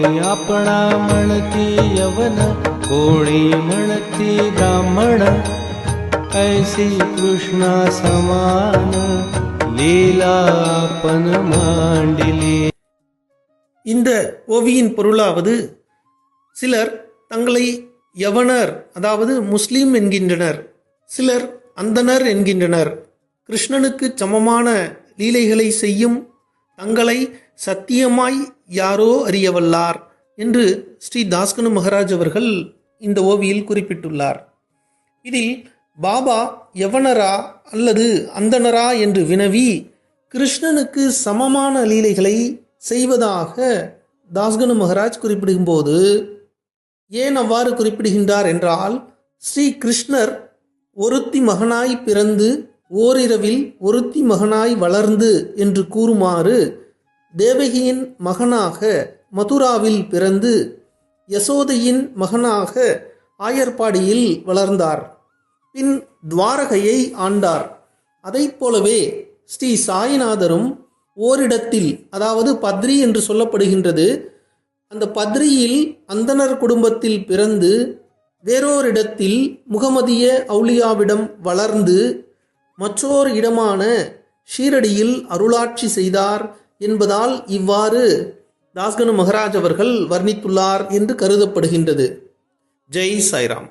कोणी आपणा म्हणती यवन कोणी म्हणती ब्राह्मण ऐसी कृष्णा समान लीला आपण मांडिली இந்த ஓவியின் பொருளாவது சிலர் தங்களை யவனர் அதாவது முஸ்லீம் என்கின்றனர் சிலர் அந்தணர் என்கின்றனர் கிருஷ்ணனுக்கு சமமான லீலைகளை செய்யும் தங்களை சத்தியமாய் யாரோ அறியவல்லார் என்று ஸ்ரீ தாஸ்கனு மகராஜ் அவர்கள் இந்த ஓவியில் குறிப்பிட்டுள்ளார். இதில் பாபா எவனரா அல்லது அந்தணரா என்று வினவி கிருஷ்ணனுக்கு சமமான லீலைகளை செய்வதாக தாஸ்கனு மகராஜ் குறிப்பிடும்போது ஏன் அவ்வாறு குறிப்பிடுகின்றார் என்றால் ஸ்ரீ கிருஷ்ணர் ஒருத்தி மகனாய் பிறந்து ஓரிரவில் ஒருத்தி மகனாய் வளர்ந்து என்று கூறுமாறு தேவகியின் மகனாக மதுராவில் பிறந்து யசோதையின் மகனாக ஆயர்பாடியில் வளர்ந்தார். பின் துவாரகையை ஆண்டார். அதைப் போலவே ஸ்ரீ சாய்நாதரும் ஓரிடத்தில் அதாவது பத்ரி என்று சொல்லப்படுகின்றது அந்த பத்ரியில் அந்தணர் குடும்பத்தில் பிறந்து வேறோரிடத்தில் முகமதிய அவுலியாவிடம் வளர்ந்து மற்றொரு இடமான ஷீரடியில் அருளாட்சி செய்தார் என்பதால் இவ்வாறு தாஸ்கனு மகராஜ் அவர்கள் வர்ணித்துள்ளார் என்று கருதப்படுகின்றது. ஜெய் சாய்ராம்.